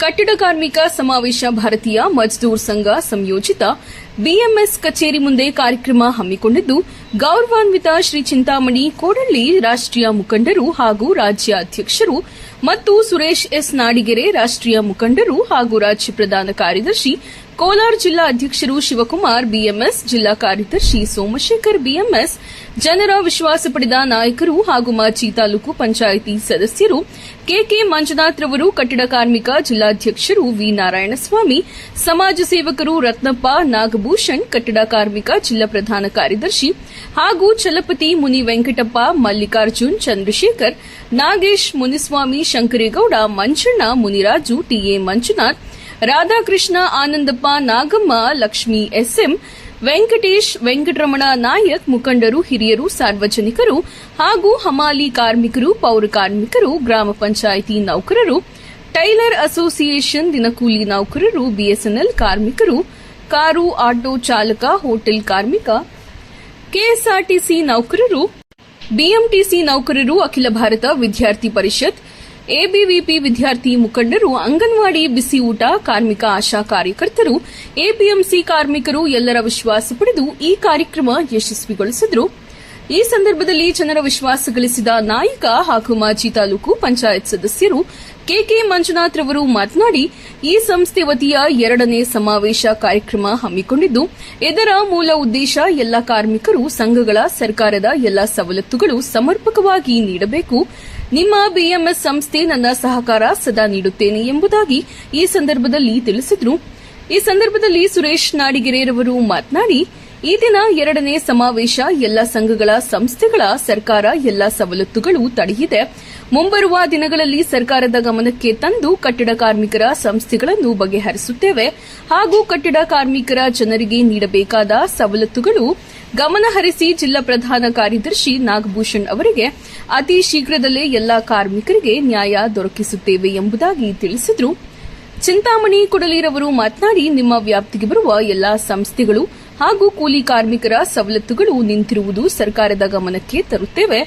ಕಟ್ಟಡ ಕಾರ್ಮಿಕ ಸಮಾವೇಶ ಭಾರತೀಯ ಮಜ್ದೂರ್ ಸಂಘ ಸಂಯೋಜಿತ ಬಿಎಂಎಸ್ ಕಚೇರಿ ಮುಂದೆ ಕಾರ್ಯಕ್ರಮ ಹಮ್ಮಿಕೊಂಡಿದ್ದು, ಗೌರವಾನ್ವಿತ ಶ್ರೀ ಚಿಂತಾಮಣಿ ಕೋಡಳ್ಳಿ ರಾಷ್ಟೀಯ ಮುಖಂಡರು ಹಾಗೂ ರಾಜ್ಯ ಅಧ್ಯಕ್ಷರು ಮತ್ತು ಸುರೇಶ್ ಎಸ್ ನಾಡಿಗೆರೆ ರಾಷ್ಟೀಯ ಮುಖಂಡರು ಹಾಗೂ ರಾಜ್ಯ ಪ್ರಧಾನ ಕಾರ್ಯದರ್ಶಿ, ಕೋಲಾರ ಜಿಲ್ಲಾ ಅಧ್ಯಕ್ಷರು ಶಿವಕುಮಾರ್, ಬಿಎಂಎಸ್ ಜಿಲ್ಲಾ ಕಾರ್ಯದರ್ಶಿ ಸೋಮಶೇಖರ್, ಬಿಎಂಎಸ್ ಜನರ ವಿಶ್ವಾಸ ಪಡೆದ ನಾಯಕರು ಹಾಗೂ ಮಾಜಿ ತಾಲೂಕು ಪಂಚಾಯಿತಿ ಸದಸ್ಯರು ಕೆಕೆ ಮಂಜುನಾಥ್ ರವರು ಕಟ್ಟಡ ಕಾರ್ಮಿಕ ಜಿಲ್ಲಾಧ್ಯಕ್ಷರು ವಿ ನಾರಾಯಣಸ್ವಾಮಿ, ಸಮಾಜ ಸೇವಕರು ರತ್ನಪ್ಪ ನಾಗಭೂಷಣ್, ಕಟ್ಟಡ ಕಾರ್ಮಿಕ ಜಿಲ್ಲಾ ಪ್ರಧಾನ ಕಾರ್ಯದರ್ಶಿ ಹಾಗೂ Chalapathi Muni Venkatappa, Mallikarjun, Chandrashekar, Nagesh Muniswamy, Shankaregowda, Manjanna, Muniraju T A Manjunath, Radhakrishna, Anandappa Nagamma, Lakshmi S M Venkatesh, Venkataramana Nayak ಮುಖಂಡರು, ಹಿರಿಯರು, ಸಾರ್ವಜನಿಕರು ಹಾಗೂ ಹಮಾಲಿ ಕಾರ್ಮಿಕರು, ಪೌರ ಕಾರ್ಮಿಕರು, ಗ್ರಾಮ ಪಂಚಾಯಿತಿ ನೌಕರರು, ಟೈಲರ್ ಅಸೋಸಿಯೇಷನ್ ದಿನಕೂಲಿ ನೌಕರರು, ಬಿಎಸ್ಎನ್ಎಲ್ ಕಾರ್ಮಿಕರು, ಕಾರು ಆಟೋ ಚಾಲಕ, ಹೋಟೆಲ್ ಕಾರ್ಮಿಕ, ಕೆಎಸ್ಆರ್ಟಿಸಿ ನೌಕರರು, ಬಿಎಂಟಿಸಿ ನೌಕರರು, ಅಖಿಲ ಭಾರತ ವಿದ್ಯಾರ್ಥಿ ಪರಿಷತ್ ಎಬಿವಿಪಿ ವಿದ್ಯಾರ್ಥಿ ಮುಖಂಡರು ಅಂಗನವಾಡಿ ಬಿಸಿ ಊಟ, ಕಾರ್ಮಿಕ ಆಶಾ ಕಾರ್ಯಕರ್ತರು, ಎಪಿಎಂಸಿ ಕಾರ್ಮಿಕರು ಎಲ್ಲರ ವಿಶ್ವಾಸ ಪಡೆದು ಈ ಕಾರ್ಯಕ್ರಮ ಯಶಸ್ವಿಗೊಳಿಸಿದರು. ಈ ಸಂದರ್ಭದಲ್ಲಿ ಜನರ ವಿಶ್ವಾಸ ಗಳಿಸಿದ ನಾಯಕ ಹಾಗೂ ಮಾಜಿ ತಾಲೂಕು ಪಂಚಾಯತ್ ಸದಸ್ಯರು ಕೆಕೆ ಮಂಜುನಾಥ್ ರವರು ಮಾತನಾಡಿ, ಈ ಸಂಸ್ಥೆ ವತಿಯ ಎರಡನೇ ಸಮಾವೇಶ ಕಾರ್ಯಕ್ರಮ ಹಮ್ಮಿಕೊಂಡಿದ್ದು, ಇದರ ಮೂಲ ಉದ್ದೇಶ ಎಲ್ಲ ಕಾರ್ಮಿಕರು, ಸಂಘಗಳ, ಸರ್ಕಾರದ ಎಲ್ಲ ಸವಲತ್ತುಗಳು ಸಮರ್ಪಕವಾಗಿ ನೀಡಬೇಕು. ನಿಮ್ಮ ಬಿಎಂಎಸ್ ಸಂಸ್ಥೆ ನನ್ನ ಸಹಕಾರ ಸದಾ ನೀಡುತ್ತೇನೆ ಎಂಬುದಾಗಿ ಈ ಸಂದರ್ಭದಲ್ಲಿ ತಿಳಿಸಿದರು. ಈ ಸಂದರ್ಭದಲ್ಲಿ ಸುರೇಶ್ ನಾಡಿಗೆರೆರವರು ಮಾತನಾಡಿ, ಈ ದಿನ ಎರಡನೇ ಸಮಾವೇಶ ಎಲ್ಲ ಸಂಘಗಳ ಸಂಸ್ಥೆಗಳ ಸರ್ಕಾರ ಎಲ್ಲ ಸವಲತ್ತುಗಳು ತಡೆಯಿದೆ, ಮುಂಬರುವ ದಿನಗಳಲ್ಲಿ ಸರ್ಕಾರದ ಗಮನಕ್ಕೆ ತಂದು ಕಟ್ಟಡ ಕಾರ್ಮಿಕರ ಸಂಸ್ಥೆಗಳನ್ನು ಬಗೆಹರಿಸುತ್ತೇವೆ ಹಾಗೂ ಕಟ್ಟಡ ಕಾರ್ಮಿಕರ ಜನರಿಗೆ ನೀಡಬೇಕಾದ ಸವಲತ್ತುಗಳು ಗಮನಹರಿಸಿ ಜಿಲ್ಲಾ ಪ್ರಧಾನ ಕಾರ್ಯದರ್ಶಿ ನಾಗಭೂಷಣ್ ಅವರಿಗೆ, ಅತಿ ಶೀಘ್ರದಲ್ಲೇ ಎಲ್ಲಾ ಕಾರ್ಮಿಕರಿಗೆ ನ್ಯಾಯ ದೊರಕಿಸುತ್ತೇವೆ ಎಂಬುದಾಗಿ ತಿಳಿಸಿದರು. ಚಿಂತಾಮಣಿ ಕೊಡಲಿರವರು ಮಾತನಾಡಿ, ನಿಮ್ಮ ವ್ಯಾಪ್ತಿಗೆ ಬರುವ ಎಲ್ಲಾ ಸಂಸ್ಥೆಗಳು ಹಾಗೂ ಕೂಲಿ ಕಾರ್ಮಿಕರ ಸವಲತ್ತುಗಳು ನಿಂತಿರುವುದು ಸರ್ಕಾರದ ಗಮನಕ್ಕೆ ತರುತ್ತೇವೆ.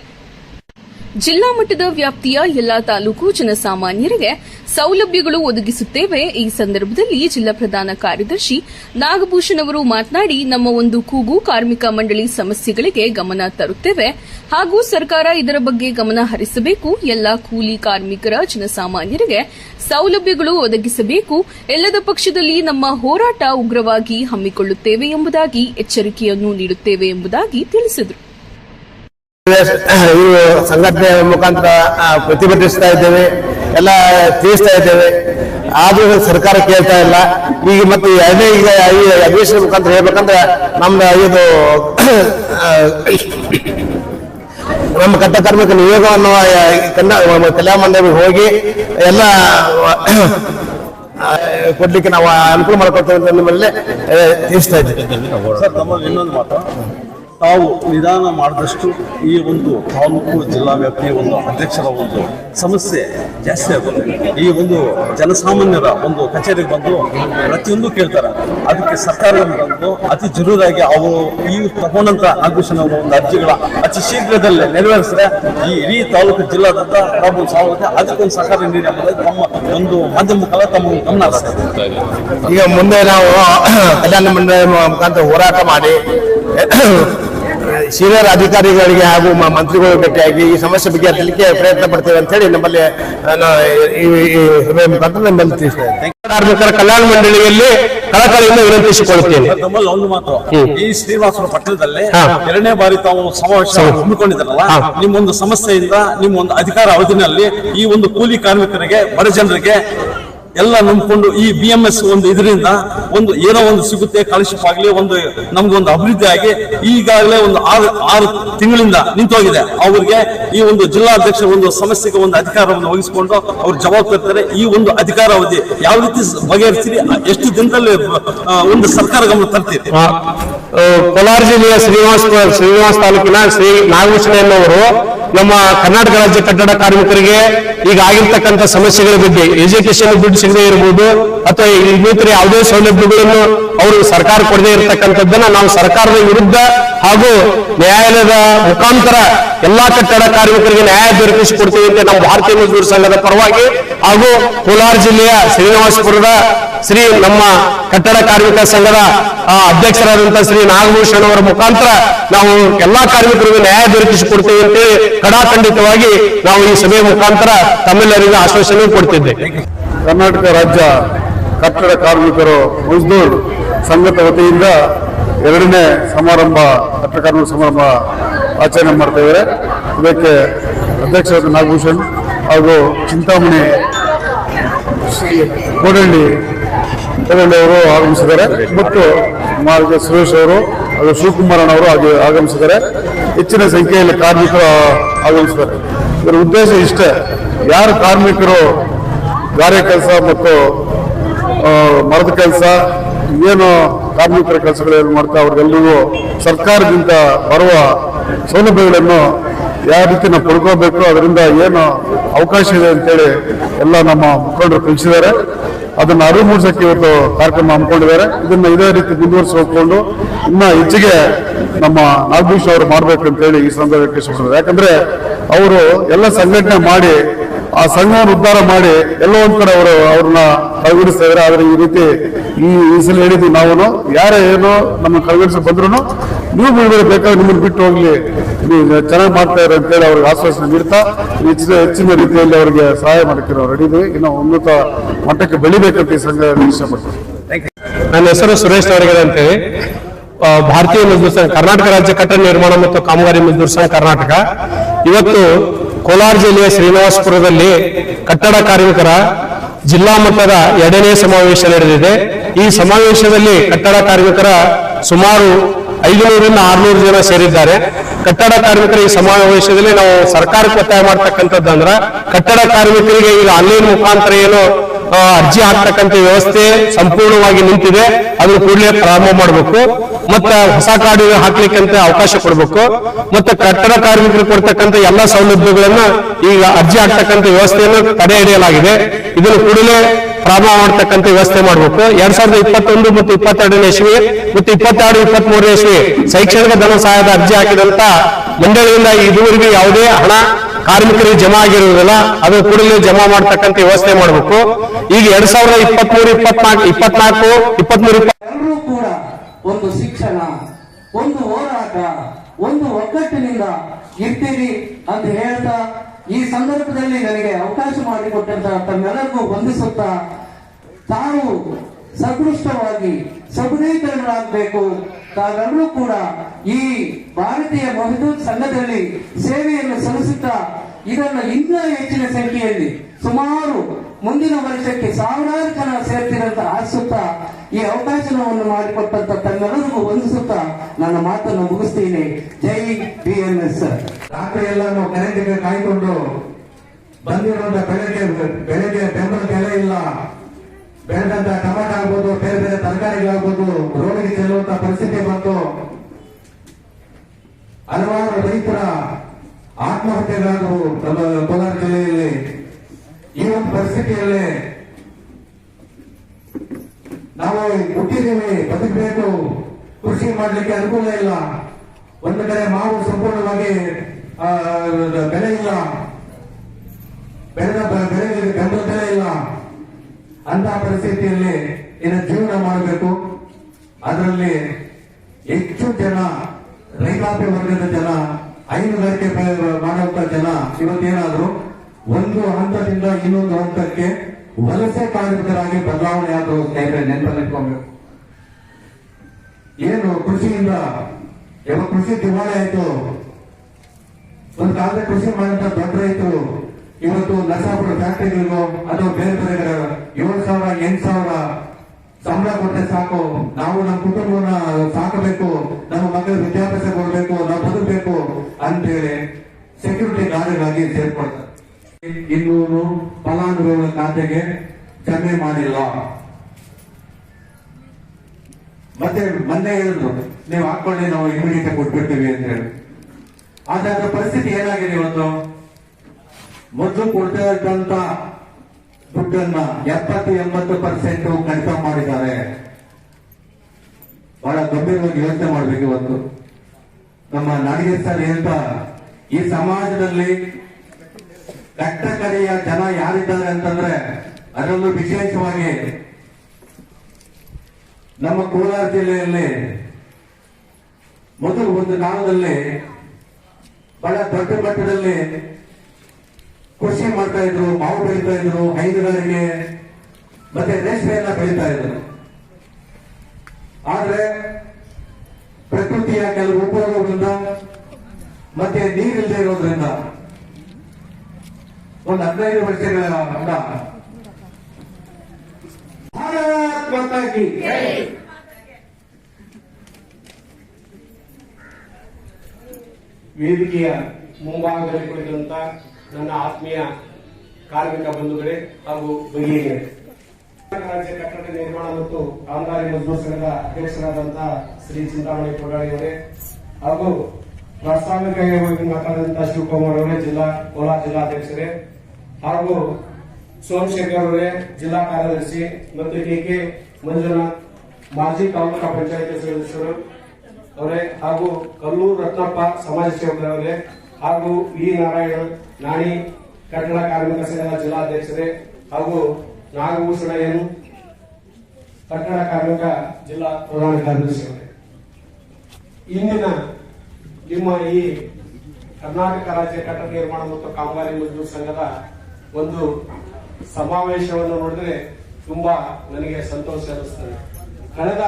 ಜಿಲ್ಲಾ ಮಟ್ಟದ ವ್ಯಾಪ್ತಿಯ ಎಲ್ಲಾ ತಾಲೂಕು ಜನಸಾಮಾನ್ಯರಿಗೆ ಸೌಲಭ್ಯಗಳು ಒದಗಿಸುತ್ತೇವೆ. ಈ ಸಂದರ್ಭದಲ್ಲಿ ಜಿಲ್ಲಾ ಪ್ರಧಾನ ಕಾರ್ಯದರ್ಶಿ ನಾಗಭೂಷಣ್ ಅವರು ಮಾತನಾಡಿ, ನಮ್ಮ ಒಂದು ಕೂಗು ಕಾರ್ಮಿಕ ಮಂಡಳಿ ಸಮಸ್ಯೆಗಳಿಗೆ ಗಮನ ತರುತ್ತೇವೆ. ಹಾಗೂ ಸರ್ಕಾರ ಇದರ ಬಗ್ಗೆ ಗಮನ ಹರಿಸಬೇಕು. ಎಲ್ಲಾ ಕೂಲಿ ಕಾರ್ಮಿಕರ ಜನಸಾಮಾನ್ಯರಿಗೆ ಸೌಲಭ್ಯಗಳು ಒದಗಿಸಬೇಕು. ಎಲ್ಲದ ಪಕ್ಷದಲ್ಲಿ ನಮ್ಮ ಹೋರಾಟ ಉಗ್ರವಾಗಿ ಹಮ್ಮಿಕೊಳ್ಳುತ್ತೇವೆ ಎಂಬುದಾಗಿ ಎಚ್ಚರಿಕೆಯನ್ನು ನೀಡುತ್ತೇವೆ ಎಂಬುದಾಗಿ ತಿಳಿಸಿದರು. ಸಂಘಟನೆ ಮುಖಾಂತರ ಪ್ರತಿಭಟಿಸ್ತಾ ಇದ್ದೇವೆ, ಎಲ್ಲ ತಿಳಿಸ್ತಾ ಇದ್ದೇವೆ. ಆದರೂ ಸರ್ಕಾರ ಕೇಳ್ತಾ ಇಲ್ಲ. ಈಗ ಮತ್ತೆ ಎರಡನೇ ಈಗ ಈ ಅಧಿವೇಶನ ಮುಖಾಂತರ ಹೇಳ್ಬೇಕಂದ್ರೆ ನಮ್ಮ ಇದು ನಮ್ಮ ಕಟ್ಟ ಕಾರ್ಮಿಕ ನಿಯೋಗವನ್ನು ಕನ್ನಡ ಕಲ್ಯಾಣ ಮಂಡಳಿಗೆ ಹೋಗಿ ಎಲ್ಲ ಕೊಡ್ಲಿಕ್ಕೆ ನಾವು ಅನುಕೂಲ ಮಾಡ್ಕೊಳ್ತೇವೆ ನಿಮ್ಮಲ್ಲಿ ತಿಳಿಸ್ತಾ ಇದ್ದೇವೆ. ತಾವು ನಿಧಾನ ಮಾಡಿದಷ್ಟು ಈ ಒಂದು ತಾಲೂಕು ಜಿಲ್ಲಾ ವ್ಯಾಪ್ತಿಯ ಒಂದು ಅಧ್ಯಕ್ಷರ ಒಂದು ಸಮಸ್ಯೆ ಜಾಸ್ತಿ ಆಗುತ್ತೆ. ಈ ಒಂದು ಜನಸಾಮಾನ್ಯರ ಒಂದು ಕಚೇರಿಗೆ ಬಂದು ಪ್ರತಿಯೊಂದು ಕೇಳ್ತಾರೆ. ಅದಕ್ಕೆ ಸರ್ಕಾರದ ಬಂದು ಅತಿ ಜರೂರಾಗಿ ಅವರು ಈ ತಗೊಂಡಂತ ಆಘೋಷಣ ಒಂದು ಅರ್ಜಿಗಳ ಅತಿ ಶೀಘ್ರದಲ್ಲೇ ನೆರವೇರಿಸಿದ್ರೆ ಈ ಇಡೀ ತಾಲೂಕು ಜಿಲ್ಲಾದಂತ ಪ್ರಾಬ್ಲಮ್ ಸಾಲ್ವ್ ಆಗುತ್ತೆ. ಅದಕ್ಕೊಂದು ಸಹಕಾರ ನೀಡಿ ಎಂಬುದಾಗಿ ಒಂದು ಮಾಧ್ಯಮ ಕಾಲ ತಮ್ಮ ಗಮನ ಈಗ ಮುಂದೆ ನಾವು ಕಲ್ಯಾಣ ಮಂಡಳಿ ಮುಖಾಂತರ ಹೋರಾಟ ಮಾಡಿ ಸೀನಿಯರ್ ಅಧಿಕಾರಿಗಳಿಗೆ ಹಾಗೂ ಮ- ಮಂತ್ರಿಗಳು ಭೇಟಿಯಾಗಿ ಈ ಸಮಸ್ಯೆ ಬಗ್ಗೆ ಬಗೆಹರಿಸಲಿಕ್ಕೆ ಪ್ರಯತ್ನ ಪಡ್ತೇವೆ ಅಂತ ಹೇಳಿ ನಮ್ಮಲ್ಲಿ ನಮ್ಮಲ್ಲಿ ತಿಳಿಸ್ತೇನೆ ಕಾರ್ಮಿಕರ ಕಲ್ಯಾಣ ಮಂಡಳಿಯಲ್ಲಿ ಕಳಕಳಿಯಿಂದ ವಿನಂತಿಸಿಕೊಳ್ಳುತ್ತೇನೆ. ನಮ್ಮಲ್ಲಿ ಒಂದು ಮಾತು. ಈ ಶ್ರೀನಿವಾಸರ ಪಟ್ಟಣದಲ್ಲಿ ಎರಡನೇ ಬಾರಿ ತಾವು ಸಮಾವೇಶ ಹಮ್ಮಿಕೊಂಡಿದ್ದಾರಲ್ಲ. ನಿಮ್ಮ ಒಂದು ಸಮಸ್ಯೆಯಿಂದ ನಿಮ್ಮ ಒಂದು ಅಧಿಕಾರ ಅವಧಿನಲ್ಲಿ ಈ ಒಂದು ಕೂಲಿ ಕಾರ್ಮಿಕರಿಗೆ ಬಡ ಜನರಿಗೆ ಎಲ್ಲ ನಂಬಿಕೊಂಡು ಈ ಬಿ ಎಂ ಎಸ್ ಒಂದು ಇದರಿಂದ ಒಂದು ಏನೋ ಒಂದು ಸಿಗುತ್ತೆ ಸ್ಕಾಲರ್ಶಿಪ್ ಆಗಲಿ, ಒಂದು ನಮ್ಗೊಂದು ಅಭಿವೃದ್ಧಿ ಆಗಿ ಈಗಾಗಲೇ ಒಂದು ಆರು ಆರು ತಿಂಗಳಿಂದ ನಿಂತೋಗಿದೆ. ಅವ್ರಿಗೆ ಈ ಒಂದು ಜಿಲ್ಲಾಧ್ಯಕ್ಷ ಒಂದು ಸಮಸ್ಯೆಗೆ ಒಂದು ಅಧಿಕಾರವನ್ನು ವಹಿಸಿಕೊಂಡು ಅವ್ರು ಜವಾಬ್ದಾರಿ ಈ ಒಂದು ಅಧಿಕಾರ ಅವಧಿ ಯಾವ ರೀತಿ ಬಗೆಹರಿಸ್ತೀರಿ? ಎಷ್ಟು ದಿನದಲ್ಲಿ ಒಂದು ಸರ್ಕಾರ ಗಮನ ತರ್ತೀರಿ? ಕೋಲಾರ ಜಿಲ್ಲೆಯ ಶ್ರೀನಿವಾಸ ಶ್ರೀನಿವಾಸ ತಾಲೂಕಿನ ಶ್ರೀ ನಾಗಭೂಷಣ ಎನ್ನುವರು ನಮ್ಮ ಕರ್ನಾಟಕ ರಾಜ್ಯ ಕಟ್ಟಡ ಕಾರ್ಮಿಕರಿಗೆ ಈಗ ಆಗಿರ್ತಕ್ಕಂಥ ಸಮಸ್ಯೆಗಳ ಬಗ್ಗೆ ಎಜುಕೇಶನ್ ದುಡ್ಡು ಸಿಗದೆ ಇರಬಹುದು ಅಥವಾ ಇನ್ನಿತರ ಯಾವುದೇ ಸೌಲಭ್ಯಗಳನ್ನು ಅವರು ಸರ್ಕಾರ ಕೊಡದೇ ಇರತಕ್ಕಂಥದ್ದನ್ನ ನಾವು ಸರ್ಕಾರದ ವಿರುದ್ಧ ಹಾಗೂ ನ್ಯಾಯಾಲಯದ ಮುಖಾಂತರ ಎಲ್ಲಾ ಕಟ್ಟಡ ಕಾರ್ಮಿಕರಿಗೆ ನ್ಯಾಯ ದೊರಕಿಸಿಕೊಡ್ತೀವಿ ಅಂತ ನಮ್ಮ ಭಾರತೀಯ ಮಜದೂರ್ ಸಂಘದ ಪರವಾಗಿ ಹಾಗೂ ಕೋಲಾರ ಜಿಲ್ಲೆಯ ಶ್ರೀನಿವಾಸಪುರದ ಶ್ರೀ ನಮ್ಮ ಕಟ್ಟಡ ಕಾರ್ಮಿಕ ಸಂಘದ ಅಧ್ಯಕ್ಷರಾದಂತಹ ಶ್ರೀ ನಾಗಭೂಷಣ್ ಅವರ ಮುಖಾಂತರ ನಾವು ಎಲ್ಲಾ ಕಾರ್ಮಿಕರಿಗೂ ನ್ಯಾಯ ದೊರಕಿಸಿಕೊಡ್ತೇವೆ ಅಂತೇಳಿ ಕಡಾಖಂಡಿತವಾಗಿ ನಾವು ಈ ಸಭೆಯ ಮುಖಾಂತರ ತಮ್ಮೆಲ್ಲರಿಗೂ ಆಶ್ವಾಸನೆ ಕೊಡ್ತಿದ್ದೆ ಕರ್ನಾಟಕ ರಾಜ್ಯ ಕಟ್ಟಡ ಕಾರ್ಮಿಕರು ಮಜ್ದೂರ್ ಸಂಘದ ವತಿಯಿಂದ ಎರಡನೇ ಸಮಾರಂಭ ಕಟ್ಟಡ ಕಾರ್ಮಿಕ ಸಮಾರಂಭ ಆಚರಣೆ ಮಾಡ್ತಾ ಇದ್ದಾರೆ. ಇದಕ್ಕೆ ಅಧ್ಯಕ್ಷ ನಾಗಭೂಷಣ್ ಹಾಗೂ ಚಿಂತಾಮಣಿ ಕೋಡಳ್ಳಿ ಕೋಡಳ್ಳಿ ಅವರು ಆಗಮಿಸಿದ್ದಾರೆ. ಮತ್ತು ಮಾರ್ಗ ಸುರೇಶ್ ಅವರು ಹಾಗೂ ಶಿವಕುಮಾರನ್ ಅವರು ಆಗಮಿಸಿದ್ದಾರೆ. ಹೆಚ್ಚಿನ ಸಂಖ್ಯೆಯಲ್ಲಿ ಕಾರ್ಮಿಕರು ಆಗಮಿಸಿದ್ದಾರೆ. ಇದರ ಉದ್ದೇಶ ಇಷ್ಟೇ, ಯಾರು ಕಾರ್ಮಿಕರು ಗಾರೆ ಕೆಲಸ ಮತ್ತು ಮರದ ಕೆಲಸ, ಏನು ಕಾರ್ಮಿಕರ ಕೆಲಸಗಳನ್ನು ಮಾಡ್ತಾ ಅವ್ರಿಗೆಲ್ಲರಿಗೂ ಸರ್ಕಾರದಿಂದ ಬರುವ ಸೌಲಭ್ಯಗಳನ್ನು ಯಾವ ರೀತಿ ನಾವು ಪಡ್ಕೋಬೇಕು, ಅದರಿಂದ ಏನು ಅವಕಾಶ ಇದೆ ಅಂತೇಳಿ ಎಲ್ಲ ನಮ್ಮ ಮುಖಂಡರು ತಿಳಿಸಿದ್ದಾರೆ. ಅದನ್ನು ಅರಿವು ಮೂಡಿಸೋಕ್ಕೆ ಇವತ್ತು ಕಾರ್ಯಕ್ರಮ ಹಮ್ಮಿಕೊಂಡಿದ್ದಾರೆ. ಇದನ್ನು ಇದೇ ರೀತಿ ಮುಂದುವರಿಸಿಕೊಂಡು ಇನ್ನ ಹೆಚ್ಚಿಗೆ ನಮ್ಮ ನಾಗಭೂಷ್ ಅವರು ಮಾಡಬೇಕು ಅಂತೇಳಿ ಈ ಸಂದರ್ಭಕ್ಕೆ ಸೂಚಿಸಿದ್ದಾರೆ ಯಾಕಂದ್ರೆ ಅವರು ಎಲ್ಲ ಸಂಘಟನೆ ಮಾಡಿ ಆ ಸಂಘವನ್ನು ಉದ್ಧಾರ ಮಾಡಿ ಎಲ್ಲೋ ಒಂದ್ ಕಡೆ ಅವರು ಅವ್ರನ್ನ ಕೈಗೂಡಿಸ್ತಾ ಇದ್ದಾರೆ. ಆದ್ರೆ ಈ ರೀತಿ ಈ ಸಲ ಹೇಳಿದ್ವಿ ನಾವು ಯಾರೇ ಏನೋ ನಮ್ಮ ಕೈಗೂಡಿಸಿ ಬಂದ್ರು ನೀವು ಬೇಕಾದ್ರೆ ನಿಮ್ಮನ್ನು ಬಿಟ್ಟು ಹೋಗ್ಲಿ. ನೀವು ಚೆನ್ನಾಗಿ ಮಾಡ್ತಾ ಇರೋ ಅಂತೇಳಿ ಅವ್ರಿಗೆ ಆಶ್ವಾಸನೆ ನೀಡ್ತಾ ಹೆಚ್ಚಿನ ಹೆಚ್ಚಿನ ರೀತಿಯಲ್ಲಿ ಅವರಿಗೆ ಸಹಾಯ ಮಾಡಕ್ಕೆ ನಾವು ರೆಡಿ ಇದ್ದೀವಿ. ಇನ್ನು ಉನ್ನತ ಮಟ್ಟಕ್ಕೆ ಬೆಳಿಬೇಕಂತ ಈ ಸಂಘ ಇಷ್ಟಪಡ್ತೀವಿ ನನ್ನ ಹೆಸರು ಸುರೇಶ್ ಅವರಿಗೆ ಅಂತೇಳಿ. ಭಾರತೀಯ ಮಜ್ದೂರ್ ಸಂಘ, ಕರ್ನಾಟಕ ರಾಜ್ಯ ಕಟ್ಟಡ ನಿರ್ಮಾಣ ಮತ್ತು ಕಾಮಗಾರಿ ಮಜ್ದೂರ್ ಸಂಘ ಕರ್ನಾಟಕ. ಇವತ್ತು ಕೋಲಾರ ಜಿಲ್ಲೆಯ ಶ್ರೀನಿವಾಸಪುರದಲ್ಲಿ ಕಟ್ಟಡ ಕಾರ್ಮಿಕರ ಜಿಲ್ಲಾ ಮಟ್ಟದ ಎರಡನೇ ಸಮಾವೇಶ ನಡೆದಿದೆ. ಈ ಸಮಾವೇಶದಲ್ಲಿ ಕಟ್ಟಡ ಕಾರ್ಮಿಕರ ಸುಮಾರು ಐದುನೂರಿಂದ ಆರ್ನೂರು ಜನ ಸೇರಿದ್ದಾರೆ. ಕಟ್ಟಡ ಕಾರ್ಮಿಕರ ಈ ಸಮಾವೇಶದಲ್ಲಿ ನಾವು ಸರ್ಕಾರಕ್ಕೆ ಒತ್ತಾಯ ಮಾಡ್ತಕ್ಕಂಥದ್ದು ಅಂದ್ರೆ ಕಟ್ಟಡ ಕಾರ್ಮಿಕರಿಗೆ ಈಗ ಆನ್ಲೈನ್ ಮುಖಾಂತರ ಏನು ಅರ್ಜಿ ಹಾಕ್ತಕ್ಕಂಥ ವ್ಯವಸ್ಥೆ ಸಂಪೂರ್ಣವಾಗಿ ನಿಂತಿದೆ. ಅದನ್ನು ಕೂಡಲೇ ಪ್ರಾರಂಭ ಮಾಡಬೇಕು. ಮತ್ತೆ ಹೊಸ ಕಾರ್ಡ್ ಹಾಕ್ಲಿಕ್ಕಂತ ಅವಕಾಶ ಕೊಡಬೇಕು. ಮತ್ತೆ ಕಟ್ಟಡ ಕಾರ್ಮಿಕರು ಕೊಡ್ತಕ್ಕಂಥ ಎಲ್ಲಾ ಸೌಲಭ್ಯಗಳನ್ನು ಈಗ ಅರ್ಜಿ ಹಾಕ್ತಕ್ಕಂತ ವ್ಯವಸ್ಥೆಯನ್ನು ತಡೆ ಹಿಡಿಯಲಾಗಿದೆ. ಇದನ್ನು ಕೂಡಲೇ ಪ್ರಾರಂಭ ಮಾಡ್ತಕ್ಕಂಥ ವ್ಯವಸ್ಥೆ ಮಾಡಬೇಕು. ಎರಡ್ ಸಾವಿರದ ಇಪ್ಪತ್ತೊಂದು ಮತ್ತು ಇಪ್ಪತ್ತೆರಡನೇ ಇಸ್ವಿ ಮತ್ತು ಇಪ್ಪತ್ತೆರಡು ಇಪ್ಪತ್ತ್ ಮೂರನೇ ಇಸ್ವಿ ಶೈಕ್ಷಣಿಕ ಧನ ಸಹಾಯದ ಅರ್ಜಿ ಹಾಕಿದಂತ ಮಂಡಳಿಯಿಂದ ಇದುವರೆಗೂ ಯಾವುದೇ ಹಣ ಕಾರ್ಮಿಕರಿಗೆ ಜಮಾ ಆಗಿರುವುದಿಲ್ಲ ಅದು ಕೂಡಲೇ ಜಮಾ ಮಾಡ್ತಕ್ಕಂಥ ವ್ಯವಸ್ಥೆ ಮಾಡಬೇಕು. ಈಗ ಎರಡ್ ಸಾವಿರದ ಇಪ್ಪತ್ಮೂರು, ಇಪ್ಪತ್ನಾಲ್ಕು ಇಪ್ಪತ್ನಾಲ್ಕು, ಇಪ್ಪತ್ಮೂರು ಇಪ್ಪತ್ತ್ ಎಲ್ಲರೂ ಕೂಡ ಒಂದು ಶಿಕ್ಷಣ ಒಂದು ಹೋರಾಟ, ಒಂದು ಒಗ್ಗಟ್ಟಿನಿಂದ ಇರ್ತೀರಿ ಅಂತ ಹೇಳ್ತಾ ಈ ಸಂದರ್ಭದಲ್ಲಿ ನನಗೆ ಅವಕಾಶ ಮಾಡಿಕೊಟ್ಟಂತ ತಮ್ಮೆಲ್ಲರಿಗೂ ವಂದಿಸುತ್ತಾ ತಾವು ಸದೃಷ್ಟವಾಗಿ ಸಬಲೀಕರಣರಾಗಬೇಕು. ತಾವೆಲ್ಲರೂ ಕೂಡ ಈ ಭಾರತೀಯ ಮಹದೂದ್ ಸಂಘದಲ್ಲಿ ಸೇವೆಯನ್ನು ಸಲ್ಲಿಸುತ್ತಾ ಇದನ್ನು ಇನ್ನೂ ಹೆಚ್ಚಿನ ಸಂಖ್ಯೆಯಲ್ಲಿ ಸುಮಾರು ಮುಂದಿನ ವರ್ಷಕ್ಕೆ ಸಾವಿರಾರು ಜನ ಸೇರ್ತಿರಂತ ಆಸುತ್ತಾ ಈ ಅವಕಾಶವನ್ನು ಮಾಡಿಕೊಟ್ಟಂತ ತನ್ನೆಲ್ಲರಿಗೂ ವಂದಿಸುತ್ತಾ ನನ್ನ ಮಾತನ್ನು ಮುಗಿಸ್ತೀನಿ. ಜೈ ಬಿ ಎಂ ಎಸ್ ರಾತ್ರಿ ಎಲ್ಲ ನಾವು ಕರೆಂಟಿಗೆ ಕಾಯ್ಕೊಂಡು ಬಂದಿರುವಂತ ಬೆಳೆಗೆ ಬೆಳೆಗೆ ಬೆಂಬಲ ಬೆಲೆ ಇಲ್ಲ. ಬೆಳೆದಂತ ಟಮಾಟ ಆಗ್ಬೋದು, ಬೇರೆ ಬೇರೆ ತರಕಾರಿಗಳಾಗ್ಬೋದು, ರೋಡಿಗೆ ಚೆಲ್ಲುವಂತ ಪರಿಸ್ಥಿತಿ ಬಂತು. ಹಲವಾರು ರೈತರ ಆತ್ಮಹತ್ಯೆಗಳಾದವು ನಮ್ಮ ಕೋಲಾರ ಜಿಲ್ಲೆಯಲ್ಲಿ. ಈ ಒಂದು ಪರಿಸ್ಥಿತಿಯಲ್ಲಿ ನಾವು ಹುಟ್ಟಿದ್ದೀವಿ ಬದುಕಬೇಕು, ಕೃಷಿ ಮಾಡಲಿಕ್ಕೆ ಅನುಕೂಲ ಇಲ್ಲ. ಒಂದು ಕಡೆ ಮಾವು ಸಂಪೂರ್ಣವಾಗಿ ಬೆಲೆ ಇಲ್ಲ. ಬೆಳೆದ ಬೆಳೆಗಳಿಗೆ ಬೆಂಬಲ ಬೆಲೆ ಇಲ್ಲ. ಅಂತ ಪರಿಸ್ಥಿತಿಯಲ್ಲಿ ಇನ್ನು ಜೀವನ ಮಾಡಬೇಕು. ಅದರಲ್ಲಿ ಹೆಚ್ಚು ಜನ, ರೈತಾಪಿ ವರ್ಗದ ಜನ ಹೈನುಗಾರಿಕೆ ಮಾಡುವಂತ ಜನ ಇವತ್ತೇನಾದ್ರು ಒಂದು ಹಂತದಿಂದ ಇನ್ನೊಂದು ಹಂತಕ್ಕೆ ವಲಸೆ ಕಾರ್ಮಿಕರಾಗಿ ಬದಲಾವಣೆ ಆದರೂ ಸ್ನೇಹಿತರೆ ನೆನಪಲ್ಲಿಟ್ಕೊಬೇಕು ಏನು ಕೃಷಿಯಿಂದ ಯಾವ ಕೃಷಿ ದಿವಾಳಿ ಆಯ್ತು. ಒಂದು ಕಾಲದ ಕೃಷಿ ಮಾಡಿದ ದೊಡ್ಡ ರೈತರು ಇವತ್ತು ನರಸಾಪುರ ಫ್ಯಾಕ್ಟರಿಗಳಿಗೋ ಅಥವಾ ಬೇರೆ ಬೇರೆ ಏಳು ಸಾವಿರ, ಎಂಟು ಸಾವಿರ ಸಂಬಳ ಕೊಟ್ಟರೆ ಸಾಕು. ನಾವು ನಮ್ಮ ಕುಟುಂಬವನ್ನ ಸಾಕಬೇಕು. ನಮ್ಮ ಮಕ್ಕಳ ವಿದ್ಯಾಭ್ಯಾಸ ಕೊಡಬೇಕು ನಾವು ಬದುಕಬೇಕು ಅಂತೇಳಿ ಸೆಕ್ಯೂರಿಟಿ ಗಾರ್ಡ್ಗಳಾಗಿ ಸೇರ್ಕೊಳ್ತಾರೆ. ಇನ್ನೂರು ಫಲಾನುಭವಿಗಳ ಖಾತೆಗೆ ಜಮೆ ಮಾಡಿಲ್ಲ. ಮತ್ತೆ ಮೊನ್ನೆ ಹೇಳಿದ್ರು, ನೀವು ಹಾಕೊಳ್ಳಿ ನಾವು ಇಮಿಡಿಯೇಟ್ ಕೊಟ್ಬಿಡ್ತೀವಿ ಅಂತ ಹೇಳಿ. ಆದ್ರೆ ಅದರ ಪರಿಸ್ಥಿತಿ ಏನಾಗಿದೆ ಇವತ್ತು? ಮೊದಲು ಕೊಡ್ತಾ ಇದ್ದಂತ ದುಡ್ಡನ್ನ ಎಪ್ಪತ್ತು, ಎಂಬತ್ತು ಪರ್ಸೆಂಟ್ ಕಡಿತ ಮಾಡಿದ್ದಾರೆ. ಬಹಳ ಗಂಭೀರವಾಗಿ ಯೋಚನೆ ಮಾಡ್ಬೇಕು ಇವತ್ತು. ನಮ್ಮ ನಾಡಿಗೆ ಸರ್ ಹೇಳ್ತಾ ಈ ಸಮಾಜದಲ್ಲಿ ಕಟ್ಟ ಕಡೆಯ ಜನ ಯಾರಿದ್ದಾರೆ ಅಂತಂದ್ರೆ ಅದರಲ್ಲೂ ವಿಶೇಷವಾಗಿ ನಮ್ಮ ಕೋಲಾರ ಜಿಲ್ಲೆಯಲ್ಲಿ ಮೊದಲು ಒಂದು ಕಾಲದಲ್ಲಿ ಬಹಳ ದೊಡ್ಡ ಮಟ್ಟದಲ್ಲಿ ಕೃಷಿ ಮಾಡ್ತಾ ಇದ್ರು, ಮಾವು ಬೆಳೀತಾ ಇದ್ರು, ಹೈನುಗಾರಿಕೆ ಮತ್ತೆ ರೇಷ್ಮೆಯನ್ನ ಬೆಳೀತಾ ಇದ್ರು. ಆದ್ರೆ ಪ್ರಕೃತಿಯ ಕೆಲವು ಉಪಯೋಗಗಳಿಂದ ಮತ್ತೆ ನೀರಿಲ್ಲದೆ ಇರೋದ್ರಿಂದ ಒಂದು ಹದಿನೈದು ವರ್ಷಗಳ ವೇದಿಕೆಯ ಮುಂಭಾಗದಲ್ಲಿ ಕುಳಿತಂತ ನನ್ನ ಆತ್ಮೀಯ ಕಾರ್ಮಿಕ ಬಂಧುಗಳೇ ಹಾಗೂ ಭಗಿನಿಯರೇ. ರಾಜ್ಯ ಕಟ್ಟಡ ನಿರ್ಮಾಣ ಮತ್ತು ಕಾಮಗಾರಿ ಮಜ್ದೂರ್ ಸಂಘದ ಅಧ್ಯಕ್ಷರಾದಂತಹ ಶ್ರೀ ಚಿಂತಾಮಣಿ ಕೊಡಾಳಿ ಅವರೇ ಹಾಗೂ ಪ್ರಾಸ್ತಾವಿಕ ಮಾತಾಡಿದಂತಹ ಶಿವಕುಮಾರ್ ಅವರೇ, ಜಿಲ್ಲಾ ಕೋಲಾರ ಜಿಲ್ಲಾಧ್ಯಕ್ಷರೇ ಹಾಗೂ ಸೋಮಶೇಖರ್ ಅವರೇ ಜಿಲ್ಲಾ ಕಾರ್ಯದರ್ಶಿ ಮತ್ತು ಕೆ ಮಂಜುನಾಥ್, ಮಾಜಿ ತಾಲೂಕಾ ಪಂಚಾಯತ್ ಸದಸ್ಯರು ಅವರೇ ಹಾಗೂ ಕಲ್ಲೂರು ರತ್ನಪ್ಪ ಸಮಾಜ ಸೇವಕರವರೇ ಹಾಗೂ ವಿ. ನಾರಾಯಣ, ನಾಣಿ ಕಟ್ಟಡ ಕಾರ್ಮಿಕ ಸಂಘದ ಜಿಲ್ಲಾಧ್ಯಕ್ಷರೇ ಹಾಗೂ ನಾಗಭೂಷಣ ಎನ್ ಕಟ್ಟಡ ಕಾರ್ಮಿಕ ಜಿಲ್ಲಾ ಪ್ರಧಾನ ಕಾರ್ಯದರ್ಶಿ ಅವರೇ. ಇಂದಿನ ನಿಮ್ಮ ಈ ಕರ್ನಾಟಕ ರಾಜ್ಯ ಕಟ್ಟಡ ನಿರ್ಮಾಣ ಮತ್ತು ಕಾಮಗಾರಿ ಮಜೂರು ಸಂಘದ ಒಂದು ಸಮಾವೇಶವನ್ನು ನೋಡಿದ್ರೆ ತುಂಬಾ ನನಗೆ ಸಂತೋಷ ಅನಿಸ್ತದೆ ಕಳೆದ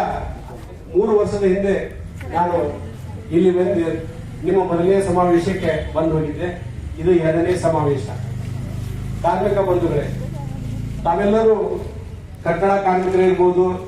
ಮೂರು ವರ್ಷದ ಹಿಂದೆ ನಾನು ಇಲ್ಲಿ ಬಂದು ನಿಮ್ಮ ಮೊದಲನೇ ಸಮಾವೇಶಕ್ಕೆ ಬಂದು ಹೋಗಿದ್ದೆ. ಇದು ಎರಡನೇ ಸಮಾವೇಶ. ಕಾರ್ಮಿಕ ಬಂಧುಗಳೇ, ತಾವೆಲ್ಲರೂ ಕಟ್ಟಡ ಕಾರ್ಮಿಕರಿರ್ಬೋದು